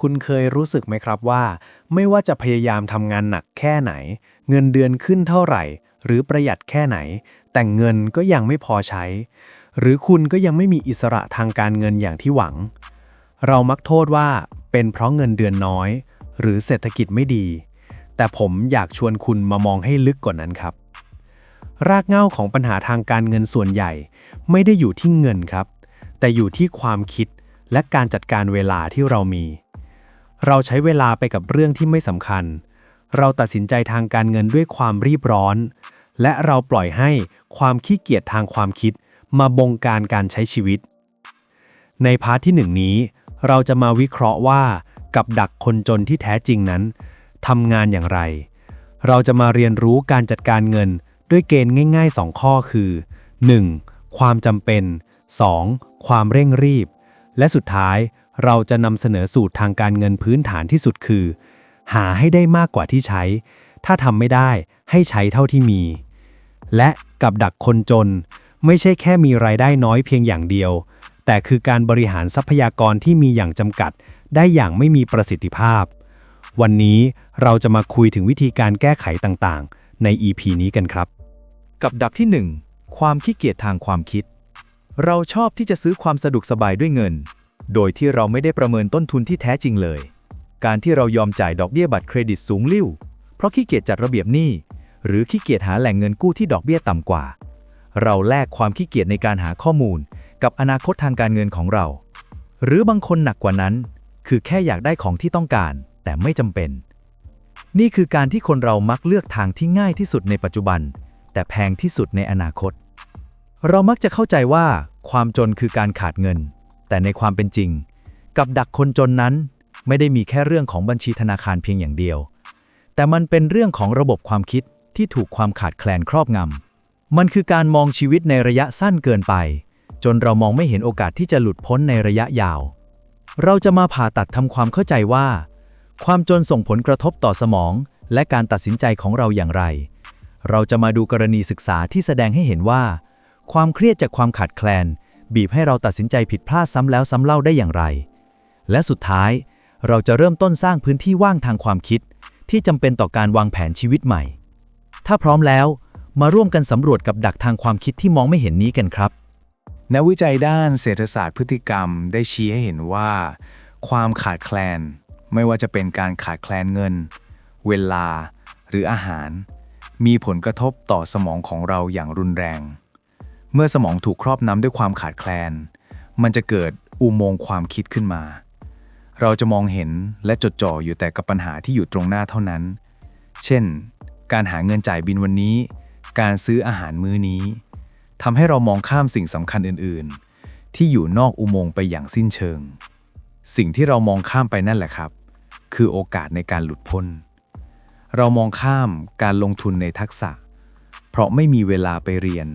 คุณเคยรู้สึกไหมครับว่า ไม่ว่าจะพยายามทำงานหนักแค่ไหน เงินเดือนขึ้นเท่าไหร่ หรือประหยัดแค่ไหน แต่เงินก็ยังไม่พอใช้ หรือคุณก็ยังไม่มีอิสระทางการเงินอย่างที่หวัง เรามักโทษว่าเป็นเพราะเงินเดือนน้อย หรือเศรษฐกิจไม่ดี แต่ผมอยากชวนคุณมามองให้ลึกกว่านั้นครับ รากเหง้าของปัญหาทางการเงินส่วนใหญ่ ไม่ได้อยู่ที่เงินครับ แต่อยู่ที่ความคิดและการจัดการเวลาที่เรามี เราใช้เวลาไปกับเรื่องที่ไม่สำคัญ เราตัดสินใจทางการเงินด้วยความรีบร้อน และเราปล่อยให้ความขี้เกียจทางความคิด มาบงการการใช้ชีวิต ในพาร์ทที่หนึ่งนี้ เราจะมาวิเคราะห์ว่า กับดักคนจนที่แท้จริงนั้นทำงานอย่างไร เราจะมาเรียนรู้การจัดการเงินด้วยเกณฑ์ง่าย ๆ 2 ข้อคือ 1. ความจำเป็น 2. ความเร่งรีบ และสุดท้าย เราจะนำเสนอสูตรทางการเงินพื้นฐานที่สุดคือ หาให้ได้มากกว่าที่ใช้ ถ้าทำไม่ได้ให้ใช้เท่าที่มี และกับดักคนจน ไม่ใช่แค่มีรายได้น้อยเพียงอย่างเดียว แต่คือการบริหารทรัพยากรที่มีอย่างจำกัด ได้อย่างไม่มีประสิทธิภาพ วันนี้เราจะมาคุยถึงวิธีการแก้ไขต่างๆ ใน EP นี้กันครับ กับดักที่ 1 ความขี้เกียจทางความคิด เราชอบที่จะซื้อความสะดวกสบายด้วยเงิน โดยที่เราไม่ได้ประเมินต้นทุนที่แท้จริงเลย การที่เรายอมจ่ายดอกเบี้ยบัตรเครดิตสูงลิ่ว เพราะขี้เกียจจัดระเบียบหนี้ หรือขี้เกียจหาแหล่งเงินกู้ที่ดอกเบี้ยต่ำกว่า เราแลกความขี้เกียจในการหาข้อมูล กับอนาคตทางการเงินของเรา หรือบางคนหนักกว่านั้น คือแค่อยากได้ของที่ต้องการ แต่ไม่จำเป็น นี่คือการที่คนเรามักเลือกทางที่ง่ายที่สุดในปัจจุบัน แต่แพงที่สุดในอนาคต เรามักจะเข้าใจว่า ความจนคือการขาดเงิน แต่ในความเป็นจริง กับดักคนจนนั้น ไม่ได้มีแค่เรื่องของบัญชีธนาคารเพียงอย่างเดียว แต่มันเป็นเรื่องของระบบความคิดที่ถูกความขาดแคลนครอบงำมันคือการมองชีวิตในระยะสั้นเกินไป จนเรามองไม่เห็นโอกาสที่จะหลุดพ้นในระยะยาว เราจะมาผ่าตัดทำความเข้าใจว่า ความจนส่งผลกระทบต่อสมอง และการตัดสินใจของเราอย่างไร เราจะมาดูกรณีศึกษาที่แสดงให้เห็นว่า ความเครียดจากความขาดแคลน บีบให้เราตัดสินใจผิดพลาดซ้ำแล้วซ้ำเล่าได้อย่างไร และสุดท้าย เราจะเริ่มต้นสร้างพื้นที่ว่างทางความคิด ที่จำเป็นต่อการวางแผนชีวิตใหม่ ถ้าพร้อมแล้ว มาร่วมกันสำรวจกับดักทางความคิดที่มองไม่เห็นนี้กันครับ นักวิจัยด้านเศรษฐศาสตร์พฤติกรรมได้ชี้ให้เห็นว่า ความขาดแคลน ไม่ว่าจะเป็นการขาดแคลนเงิน เวลา หรืออาหาร มีผลกระทบต่อสมองของเราอย่างรุนแรง เมื่อสมองถูกครอบน้ำด้วยความขาดแคลน มันจะเกิดอุโมงค์ความคิดขึ้นมา เราจะมองเห็นและจดจ่ออยู่แต่กับปัญหาที่อยู่ตรงหน้าเท่านั้น เช่น การหาเงินจ่ายบินวันนี้ การซื้ออาหารมื้อนี้ทำให้เรามองข้ามสิ่งสำคัญอื่น ๆ ที่อยู่นอกอุโมงค์ไปอย่างสิ้นเชิง สิ่งที่เรามองข้ามไปนั่นแหละครับ คือโอกาสในการหลุดพ้น เรามองข้ามการลงทุนในทักษะ เพราะไม่มีเวลาไปเรียน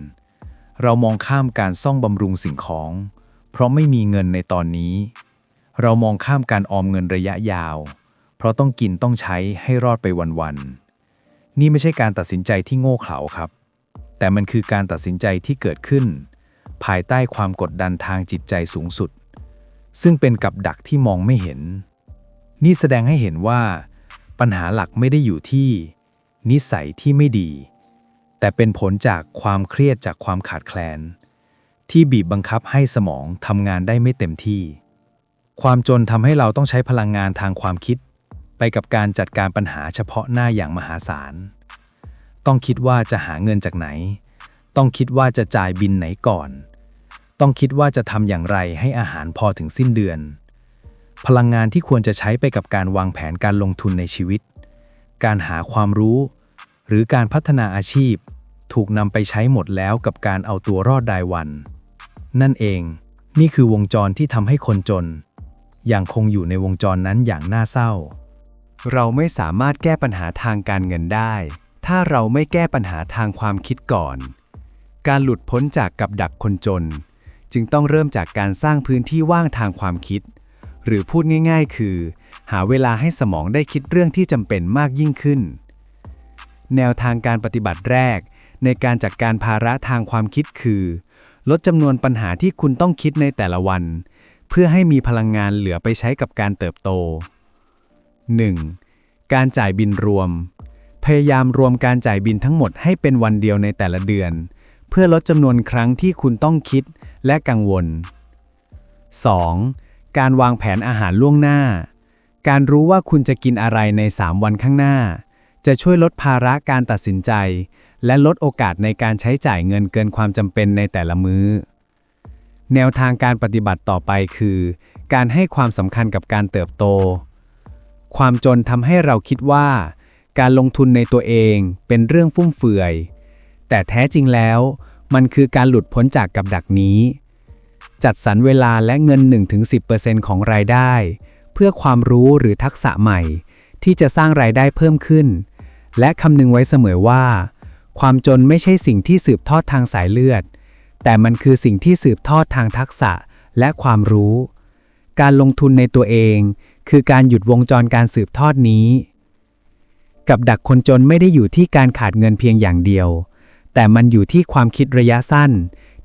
เรามองข้ามการซ่องบำรุงสิ่งของ เพราะไม่มีเงินในตอนนี้ เรามองข้ามการออมเงินระยะยาว เพราะต้องกินต้องใช้ให้รอดไปวันๆ นี่ไม่ใช่การตัดสินใจที่โง่เขลาครับ แต่มันคือการตัดสินใจที่เกิดขึ้น ภายใต้ความกดดันทางจิตใจสูงสุด ซึ่งเป็นกับดักที่มองไม่เห็น นี่แสดงให้เห็นว่า ปัญหาหลักไม่ได้อยู่ที่ นิสัยที่ไม่ดี แต่เป็นผลจากความเครียดจากความขาดแคลน ที่บีบบังคับให้สมองทำงานได้ไม่เต็มที่ ความจนทำให้เราต้องใช้พลังงานทางความคิด ไปกับการจัดการปัญหาเฉพาะหน้าอย่างมหาศาล ต้องคิดว่าจะหาเงินจากไหน ต้องคิดว่าจะจ่ายบินไหนก่อน ต้องคิดว่าจะทำอย่างไรให้อาหารพอถึงสิ้นเดือน พลังงานที่ควรจะใช้ไปกับการวางแผนการลงทุนในชีวิต การหาความรู้ หรือการพัฒนาอาชีพ ถูกนำไปใช้หมดแล้วกับการเอาตัวรอดรายวัน นั่นเอง นี่คือวงจรที่ทำให้คนจน อย่างคงอยู่ในวงจรนั้นอย่างน่าเศร้า เราไม่สามารถแก้ปัญหาทางการเงินได้ ถ้าเราไม่แก้ปัญหาทางความคิดก่อน การหลุดพ้นจากกับดักคนจน จึงต้องเริ่มจากการสร้างพื้นที่ว่างทางความคิด หรือพูดง่าย ๆ คือ หาเวลาให้สมองได้คิดเรื่องที่จำเป็นมากยิ่งขึ้น แนวทางการปฏิบัติแรก ในการจัดการภาระทางความคิดคือ ลดจำนวนปัญหาที่คุณต้องคิดในแต่ละวัน เพื่อให้มีพลังงานเหลือไปใช้กับการเติบโต 1. การจ่ายบินรวม พยายามรวมการจ่ายบินทั้งหมดให้เป็นวันเดียวในแต่ละเดือน เพื่อลดจำนวนครั้งที่คุณต้องคิดและกังวล 2. การวางแผนอาหารล่วงหน้า การรู้ว่าคุณจะกินอะไรใน 3 วันข้างหน้า จะช่วยลดภาระการตัดสินใจ และลดโอกาสในการใช้จ่ายเงินเกินความจำเป็นในแต่ละมื้อ แนวทางการปฏิบัติต่อไปคือ การให้ความสำคัญกับการเติบโต ความจนทำให้เราคิดว่า การลงทุนในตัวเองเป็นเรื่องฟุ่มเฟือย แต่แท้จริงแล้ว มันคือการหลุดพ้นจากกับดักนี้ จัดสรรเวลาและเงิน 1-10%ของรายได้ เพื่อความรู้หรือทักษะใหม่ที่จะสร้างรายได้เพิ่มขึ้น และคำนึงไว้เสมอว่า ความจนไม่ใช่สิ่งที่สืบทอดทางสายเลือด แต่มันคือสิ่งที่สืบทอดทางทักษะและความรู้ การลงทุนในตัวเอง คือการหยุดวงจรการสืบทอดนี้ กับดักคนจนไม่ได้อยู่ที่การขาดเงินเพียงอย่างเดียว แต่มันอยู่ที่ความคิดระยะสั้น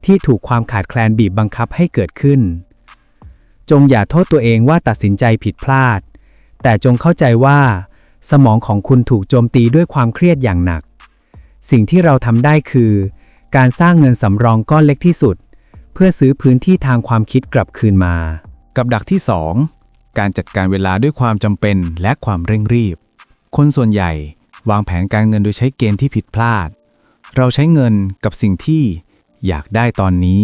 ที่ถูกความขาดแคลนบีบบังคับให้เกิดขึ้น จงอย่าโทษตัวเองว่าตัดสินใจผิดพลาด แต่จงเข้าใจว่า สมองของคุณถูกโจมตีด้วยความเครียดอย่างหนัก สิ่งที่เราทำได้คือ การสร้างเงินสำรองก้อนเล็กที่สุด เพื่อซื้อพื้นที่ทางความคิดกลับคืนมา กับดักที่ 2 การจัดการเวลาด้วยความจำเป็นและความเร่งรีบ คนส่วนใหญ่วางแผนการเงินโดยใช้เกณฑ์ที่ผิดพลาด เราใช้เงินกับสิ่งที่อยากได้ตอนนี้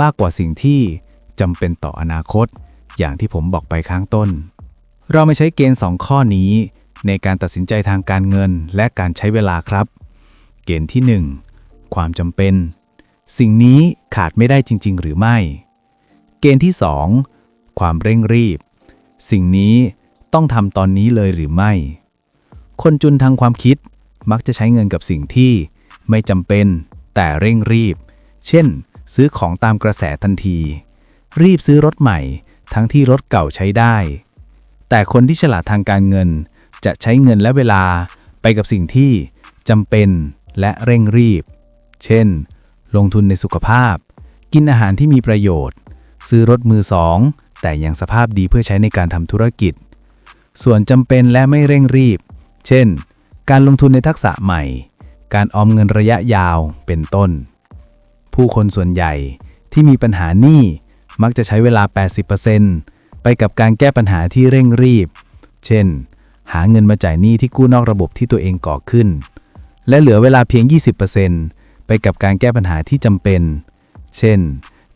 มากกว่าสิ่งที่จำเป็นต่ออนาคต อย่างที่ผมบอกไปข้างต้น เราไม่ใช้เกณฑ์ 2 ข้อนี้ ในการตัดสินใจทางการเงินและการใช้เวลาครับ เกณฑ์ที่ 1 ความจำเป็น สิ่งนี้ขาดไม่ได้จริง ๆ หรือไม่ เกณฑ์ที่ 2 ความเร่งรีบ สิ่งนี้ต้องทำตอนนี้เลยหรือไม่ คนจุนทางความคิดมักจะใช้เงินกับสิ่งที่ไม่จำเป็นแต่เร่งรีบ เช่น ซื้อของตามกระแสทันที รีบซื้อรถใหม่ทั้งที่รถเก่าใช้ได้ แต่คนที่ฉลาดทางการเงิน จะใช้เงินและเวลาไปกับสิ่งที่จำเป็นและเร่งรีบ เช่น ลงทุนในสุขภาพ กินอาหารที่มีประโยชน์ ซื้อรถมือสอง แต่ยังสภาพดีเพื่อใช้ในการทำธุรกิจ ส่วนจำเป็นและไม่เร่งรีบ เช่น การลงทุนในทักษะใหม่ การออมเงินระยะยาวเป็นต้น ผู้คนส่วนใหญ่ที่มีปัญหาหนี้มักจะใช้เวลา 80%ไปกับการแก้ปัญหาที่เร่งรีบ เช่น หาเงินมาจ่ายหนี้ที่กู้นอกระบบที่ตัวเองก่อขึ้น และเหลือเวลาเพียง 20%ไปกับการแก้ปัญหาที่จำเป็น เช่น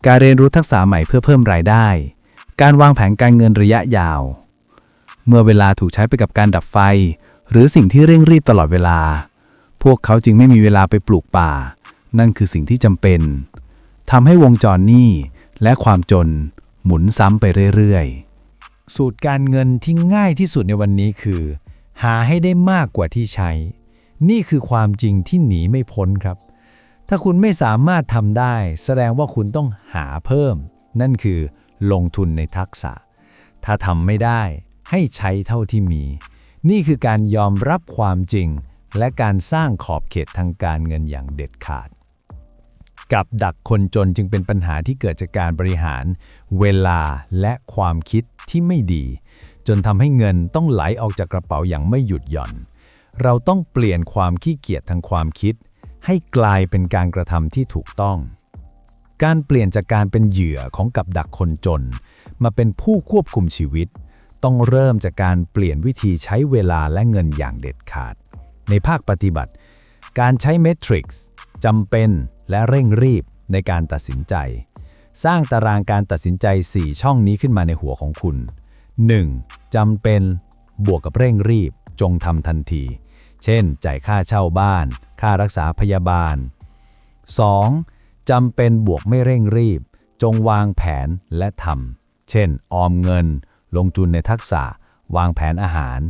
การเรียนรู้ทักษะใหม่เพื่อเพิ่มรายได้ การวางแผนการเงินระยะยาว เมื่อเวลาถูกใช้ไปกับการดับไฟ หรือสิ่งที่เร่งรีบตลอดเวลา พวกเขาจึงไม่มีเวลาไปปลูกป่า นั่นคือสิ่งที่จำเป็นทำให้วงจรหนี้และความจนหมุนซ้ำไปเรื่อยๆ สูตรการเงินที่ง่ายที่สุดในวันนี้คือ หาให้ได้มากกว่าที่ใช้ นี่คือความจริงที่หนีไม่พ้นครับ ถ้าคุณไม่สามารถทำได้ แสดงว่าคุณต้องหาเพิ่ม นั่นคือลงทุนในทักษะ ถ้าทำไม่ได้ให้ใช้เท่าที่มี นี่คือการยอมรับความจริง และการสร้างขอบเขตทางการเงินอย่างเด็ดขาด กับดักคนจนจึงเป็นปัญหาที่เกิดจากการบริหาร เวลาและความคิดที่ไม่ดี จนทำให้เงินต้องไหลออกจากกระเป๋าอย่างไม่หยุดหย่อน เราต้องเปลี่ยนความขี้เกียจทางความคิด ให้กลายเป็นการกระทำที่ถูกต้อง การเปลี่ยนจากการเป็นเหยื่อของกับดักคนจน มาเป็นผู้ควบคุมชีวิต ต้องเริ่มจากการเปลี่ยนวิธีใช้เวลาและเงินอย่างเด็ดขาด ในภาคปฏิบัติ การใช้เมทริกซ์จำเป็น และเร่งรีบในการตัดสินใจ สร้างตารางการตัดสินใจ 4 ช่องนี้ขึ้นมาในหัวของคุณ 1. จำเป็นบวกกับเร่งรีบจงทำทันที เช่น จ่ายค่าเช่าบ้าน ค่ารักษาพยาบาล 2. จำเป็นบวกไม่เร่งรีบ จงวางแผนและทำเช่น ออมเงิน ลงทุนในทักษะ วางแผนอาหาร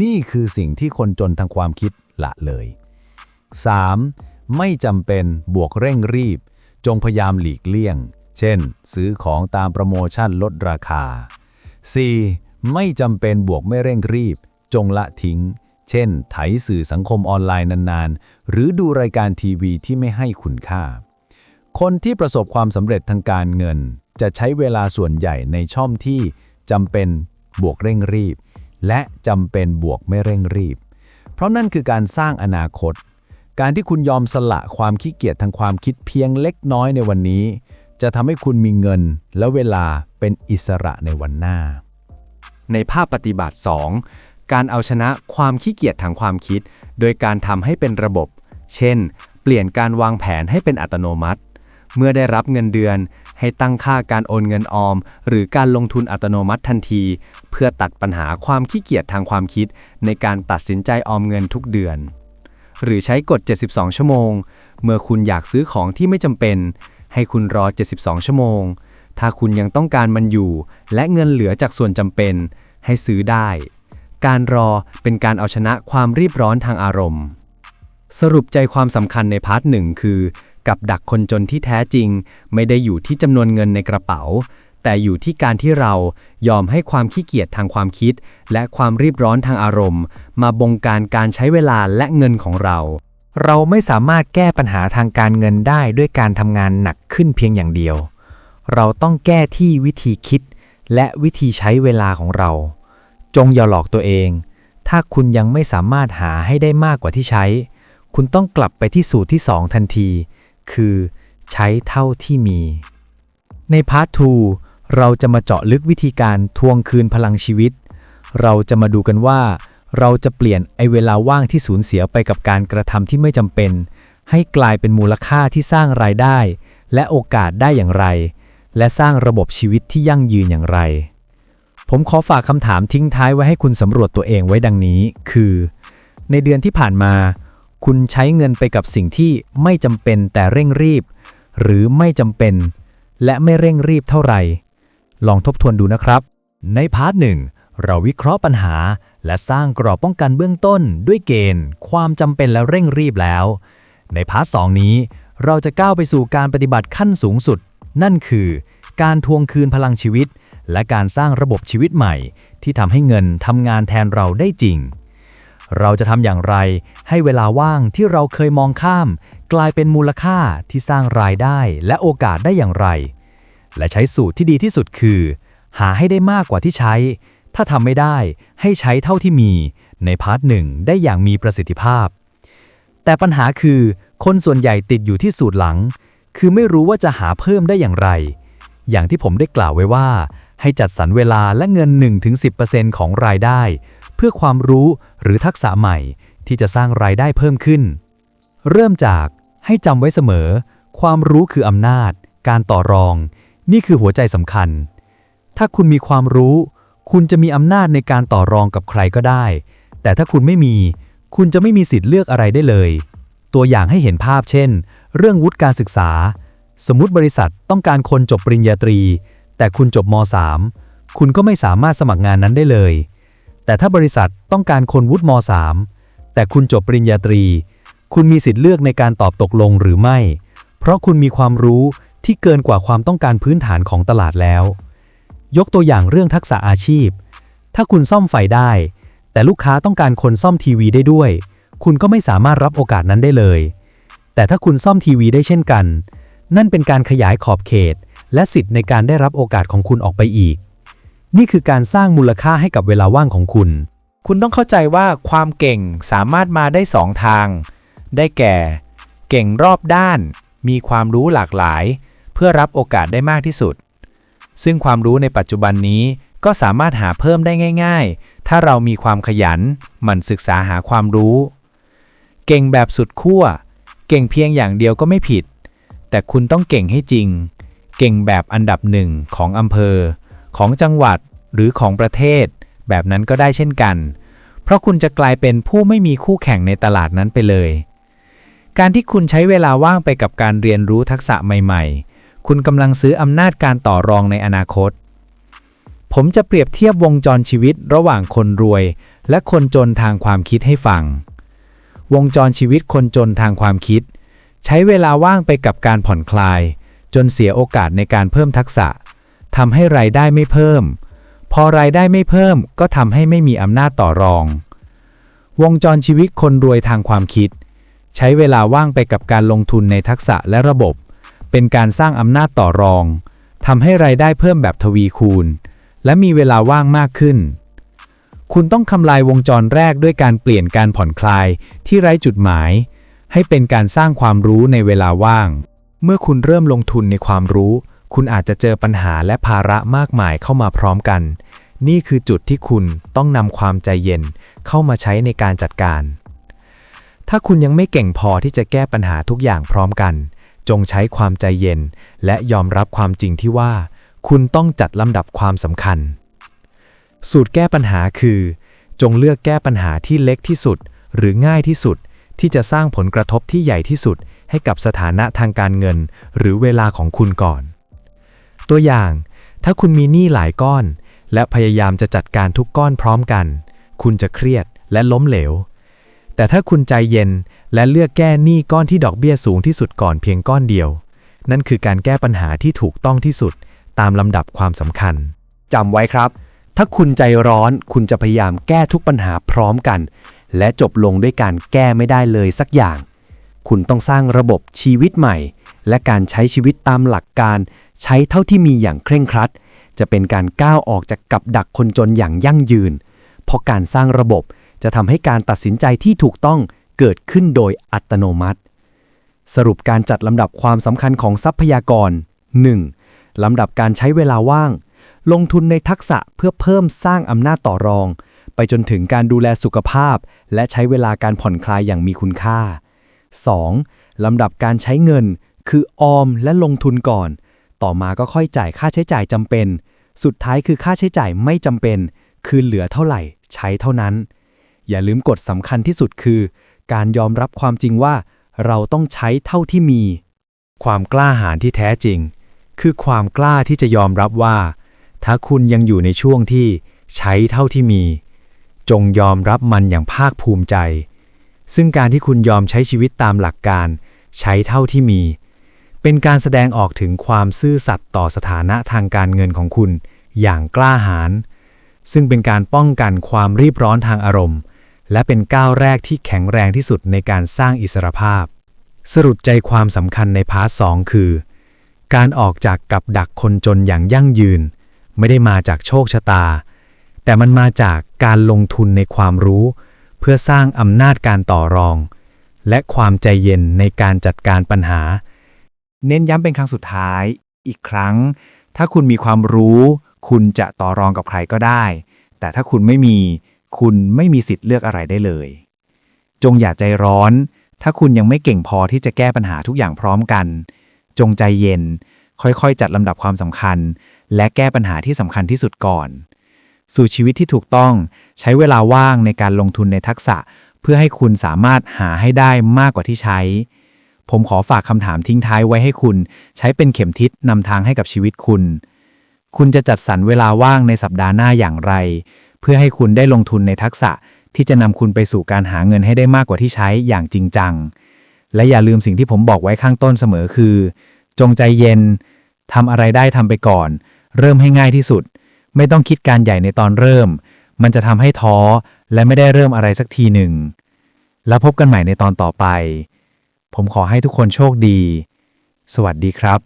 นี่คือสิ่งที่คนจนทางความคิดละเลย 3. ไม่จำเป็นบวกเร่งรีบ จงพยายามหลีกเลี่ยง เช่น ซื้อของตามโปรโมชั่นลดราคา 4. ไม่จำเป็นบวกไม่เร่งรีบ จงละทิ้ง เช่น ไถสื่อสังคมออนไลน์นานๆ หรือดูรายการทีวีที่ไม่ให้คุณค่า คนที่ประสบความสำเร็จทางการเงิน จะใช้เวลาส่วนใหญ่ในช่องที่จำเป็นบวกเร่งรีบ และจำเป็นบวกไม่เร่งรีบ เพราะนั่นคือการสร้างอนาคต การที่คุณยอมสละความขี้เกียจทางความคิดเพียงเล็กน้อยในวันนี้ จะทำให้คุณมีเงินและเวลาเป็นอิสระในวันหน้า ในภาพปฏิบัติ 2 การเอาชนะความขี้เกียจทางความคิด โดยการทำให้เป็นระบบ เช่น เปลี่ยนการวางแผนให้เป็นอัตโนมัติ เมื่อได้รับเงินเดือน ให้ตั้งค่าการโอนเงินออม หรือการลงทุนอัตโนมัติทันที เพื่อตัดปัญหาความขี้เกียจทางความคิด ในการตัดสินใจออมเงินทุกเดือน หรือใช้กฎ 72 ชั่วโมง เมื่อคุณอยากซื้อของที่ไม่จำเป็น ให้คุณรอ 72 ชั่วโมง ถ้าคุณยังต้องการมันอยู่ และเงินเหลือจากส่วนจำเป็น ให้ซื้อได้ การรอเป็นการเอาชนะความรีบร้อนทางอารมณ์ สรุปใจความสำคัญในพาร์ทหนึ่งคือ กับดักคนจนที่แท้จริง ไม่ได้อยู่ที่จำนวนเงินในกระเป๋า แต่อยู่ที่การที่เรายอมให้ความขี้เกียจทางความคิด และความรีบร้อนทางอารมณ์ มาบงการการใช้เวลาและเงินของเรา เราไม่สามารถแก้ปัญหาทางการเงินได้ด้วยการทำงานหนักขึ้นเพียงอย่างเดียว เราต้องแก้ที่วิธีคิด และวิธีใช้เวลาของเรา จงอย่าหลอกตัวเอง ถ้าคุณยังไม่สามารถหาให้ได้มากกว่าที่ใช้ คุณต้องกลับไปที่สูตรที่ 2 ทันที คือ ใช้เท่าที่มี ในพาร์ท 2 เราจะมาเจาะลึกวิธีการทวงคืนพลังชีวิต เราจะมาดูกันว่า เราจะเปลี่ยนไอเวลาว่างที่สูญเสียไปกับการกระทำที่ไม่จำเป็น ให้กลายเป็นมูลค่าที่สร้างรายได้ และโอกาสได้อย่างไร และสร้างระบบชีวิตที่ยั่งยืนอย่างไร ผมขอฝากคำถามทิ้งท้ายไว้ให้คุณสำรวจตัวเองไว้ดังนี้ คือ ในเดือนที่ผ่านมา คุณใช้เงินไปกับสิ่งที่ไม่จำเป็นแต่เร่งรีบ หรือไม่จำเป็น และไม่เร่งรีบเท่าไหร่ ลองทบทวนดูนะครับ ในพาร์ทหนึ่งเราวิเคราะห์ปัญหา และสร้างกรอบป้องกันเบื้องต้น ด้วยเกณฑ์ ความจำเป็นและเร่งรีบแล้ว ในพาร์ทสองนี้ เราจะก้าวไปสู่การปฏิบัติขั้นสูงสุด นั่นคือ การทวงคืนพลังชีวิต และการสร้างระบบชีวิตใหม่ ที่ทำให้เงินทำงานแทนเราได้จริง เราจะทำอย่างไร ให้เวลาว่างที่เราเคยมองข้าม กลายเป็นมูลค่าที่สร้างรายได้และโอกาสได้อย่างไร และใช้สูตรที่ดีที่สุดคือ หาให้ได้มากกว่าที่ใช้ ถ้าทำไม่ได้ให้ใช้เท่าที่มี ในพาร์ทหนึ่งได้อย่างมีประสิทธิภาพ แต่ปัญหาคือคนส่วนใหญ่ติดอยู่ที่สูตรหลัง คือไม่รู้ว่าจะหาเพิ่มได้อย่างไร อย่างที่ผมได้กล่าวไว้ว่า ให้จัดสรรเวลาและเงิน 1-10%ของรายได้ เพื่อความรู้หรือทักษะใหม่ที่จะสร้างรายได้เพิ่มขึ้น เริ่มจากให้จำไว้เสมอ ความรู้คืออำนาจ การต่อรอง นี่คือหัวใจสำคัญ ถ้าคุณมีความรู้ คุณจะมีอำนาจในการต่อรองกับใครก็ได้ แต่ถ้าคุณไม่มี คุณจะไม่มีสิทธิ์เลือกอะไรได้เลย ตัวอย่างให้เห็นภาพเช่น เรื่องวุฒิการศึกษา สมมติบริษัทต้องการคนจบปริญญาตรี แต่คุณจบม .3 คุณก็ไม่สามารถสมัครงานนั้นได้เลย แต่ถ้าบริษัทต้องการคนวุฒิม .3 แต่คุณจบปริญญาตรี คุณมีสิทธิ์เลือกในการตอบตกลงหรือไม่ เพราะคุณมีความรู้ ที่เกินกว่าความต้องการพื้นฐานของตลาดแล้ว ยกตัวอย่างเรื่องทักษะอาชีพ ถ้าคุณซ่อมไฟได้ แต่ลูกค้าต้องการคนซ่อมทีวีได้ด้วย คุณก็ไม่สามารถรับโอกาสนั้นได้เลย แต่ถ้าคุณซ่อมทีวีได้เช่นกัน นั่นเป็นการขยายขอบเขต และสิทธิ์ในการได้รับโอกาสของคุณออกไปอีก นี่คือการสร้างมูลค่าให้กับเวลาว่างของคุณ คุณต้องเข้าใจว่าความเก่งสามารถมาได้สองทาง ได้แก่ เก่งรอบด้าน มีความรู้หลากหลาย พื่อรับโอกาสได้มากที่สุด ซึ่งความรู้ในปัจจุบันนี้ก็สามารถหาเพิ่มได้ง่าย ๆ ถ้าเรามีความขยันหมั่นศึกษาหาความรู้ เก่งแบบสุดขั้ว เก่งเพียงอย่างเดียวก็ไม่ผิด แต่คุณต้องเก่งให้จริง เก่งแบบอันดับหนึ่งของอำเภอ ของจังหวัดหรือของประเทศ แบบนั้นก็ได้เช่นกัน เพราะคุณจะกลายเป็นผู้ไม่มีคู่แข่งในตลาดนั้นไปเลย การที่คุณใช้เวลาว่างไปกับการเรียนรู้ทักษะใหม่ ๆ คุณกำลังซื้ออำนาจการต่อรองในอนาคต ผมจะเปรียบเทียบวงจรชีวิตระหว่างคนรวย และคนจนทางความคิดให้ฟัง วงจรชีวิตคนจนทางความคิด ใช้เวลาว่างไปกับการผ่อนคลาย จนเสียโอกาสในการเพิ่มทักษะทำให้รายได้ไม่เพิ่ม พอรายได้ไม่เพิ่มก็ทำให้ไม่มีอำนาจต่อรอง วงจรชีวิตคนรวยทางความคิด ใช้เวลาว่างไปกับการลงทุนในทักษะและระบบ เป็นการสร้างอำนาจต่อรองทำให้รายได้เพิ่มแบบทวีคูณ และมีเวลาว่างมากขึ้น คุณต้องทำลายวงจรแรกด้วยการเปลี่ยนการผ่อนคลายที่ไร้จุดหมาย ให้เป็นการสร้างความรู้ในเวลาว่าง เมื่อคุณเริ่มลงทุนในความรู้ คุณอาจจะเจอปัญหาและภาระมากมายเข้ามาพร้อมกัน นี่คือจุดที่คุณต้องนำความใจเย็นเข้ามาใช้ในการจัดการ ถ้าคุณยังไม่เก่งพอที่จะแก้ปัญหาทุกอย่างพร้อมกัน จงใช้ความใจเย็น และยอมรับความจริงที่ว่า คุณต้องจัดลำดับความสำคัญ สูตรแก้ปัญหาคือ จงเลือกแก้ปัญหาที่เล็กที่สุด หรือง่ายที่สุด ที่จะสร้างผลกระทบที่ใหญ่ที่สุด ให้กับสถานะทางการเงิน หรือเวลาของคุณก่อน ตัวอย่าง ถ้าคุณมีหนี้หลายก้อน และพยายามจะจัดการทุกก้อนพร้อมกัน คุณจะเครียดและล้มเหลว แต่ถ้าคุณใจเย็นและเลือกแก้หนี้ก้อนที่ดอกเบี้ยสูงที่สุดก่อนเพียงก้อนเดียว นั่นคือการแก้ปัญหาที่ถูกต้องที่สุดตามลำดับความสำคัญจำไว้ครับ ถ้าคุณใจร้อนคุณจะพยายามแก้ทุกปัญหาพร้อมกัน และจบลงด้วยการแก้ไม่ได้เลยสักอย่าง คุณต้องสร้างระบบชีวิตใหม่ และการใช้ชีวิตตามหลักการ ใช้เท่าที่มีอย่างเคร่งครัด จะเป็นการก้าวออกจากกับดักคนจนอย่างยั่งยืน เพราะการสร้างระบบ จะทำให้การตัดสินใจที่ถูกต้องเกิดขึ้นโดยอัตโนมัติ สรุปการจัดลำดับความสำคัญของทรัพยากร 1. ลำดับการใช้เวลาว่าง ลงทุนในทักษะเพื่อเพิ่มสร้างอำนาจต่อรอง ไปจนถึงการดูแลสุขภาพ และใช้เวลาการผ่อนคลายอย่างมีคุณค่า 2. ลำดับการใช้เงิน คือออมและลงทุนก่อน ต่อมาก็ค่อยจ่ายค่าใช้จ่ายจำเป็น สุดท้ายคือค่าใช้จ่ายไม่จำเป็น คือเหลือเท่าไหร่ ใช้เท่านั้น อย่าลืมกฎสำคัญที่สุดคือ การยอมรับความจริงว่า เราต้องใช้เท่าที่มี ความกล้าหาญที่แท้จริง คือความกล้าที่จะยอมรับว่า ถ้าคุณยังอยู่ในช่วงที่ใช้เท่าที่มี จงยอมรับมันอย่างภาคภูมิใจ ซึ่งการที่คุณยอมใช้ชีวิตตามหลักการ ใช้เท่าที่มี เป็นการแสดงออกถึงความซื่อสัตย์ต่อสถานะทางการเงินของคุณ อย่างกล้าหาญซึ่งเป็นการป้องกันความรีบร้อนทางอารมณ์ และเป็นก้าวแรกที่แข็งแรงที่สุดในการสร้างอิสรภาพ สรุปใจความสำคัญในพาร์ทสองคือ การออกจากกับดักคนจนอย่างยั่งยืน ไม่ได้มาจากโชคชะตา แต่มันมาจากการลงทุนในความรู้ เพื่อสร้างอำนาจการต่อรอง และความใจเย็นในการจัดการปัญหา เน้นย้ำเป็นครั้งสุดท้าย อีกครั้ง ถ้าคุณมีความรู้ คุณจะต่อรองกับใครก็ได้ แต่ถ้าคุณไม่มี คุณไม่มีสิทธิ์เลือกอะไรได้เลย จงอย่าใจร้อน ถ้าคุณยังไม่เก่งพอที่จะแก้ปัญหาทุกอย่างพร้อมกัน จงใจเย็น ค่อยๆ จัดลำดับความสำคัญ และแก้ปัญหาที่สำคัญที่สุดก่อน สู่ชีวิตที่ถูกต้องใช้เวลาว่างในการลงทุนในทักษะ เพื่อให้คุณสามารถหาให้ได้มากกว่าที่ใช้ ผมขอฝากคำถามทิ้งท้ายไว้ให้คุณ ใช้เป็นเข็มทิศนำทางให้กับชีวิตคุณคุณจะจัดสรรเวลาว่างในสัปดาห์หน้าอย่างไร เพื่อให้คุณได้ลงทุนในทักษะที่จะนำคุณไปสู่การหาเงินให้ได้มากกว่าที่ใช้อย่างจริงจัง และอย่าลืมสิ่งที่ผมบอกไว้ข้างต้นเสมอคือ จงใจเย็นทำอะไรได้ทำไปก่อน เริ่มให้ง่ายที่สุด ไม่ต้องคิดการใหญ่ในตอนเริ่ม มันจะทำให้ท้อและไม่ได้เริ่มอะไรสักทีหนึ่ง แล้วพบกันใหม่ในตอนต่อไป ผมขอให้ทุกคนโชคดี สวัสดีครับ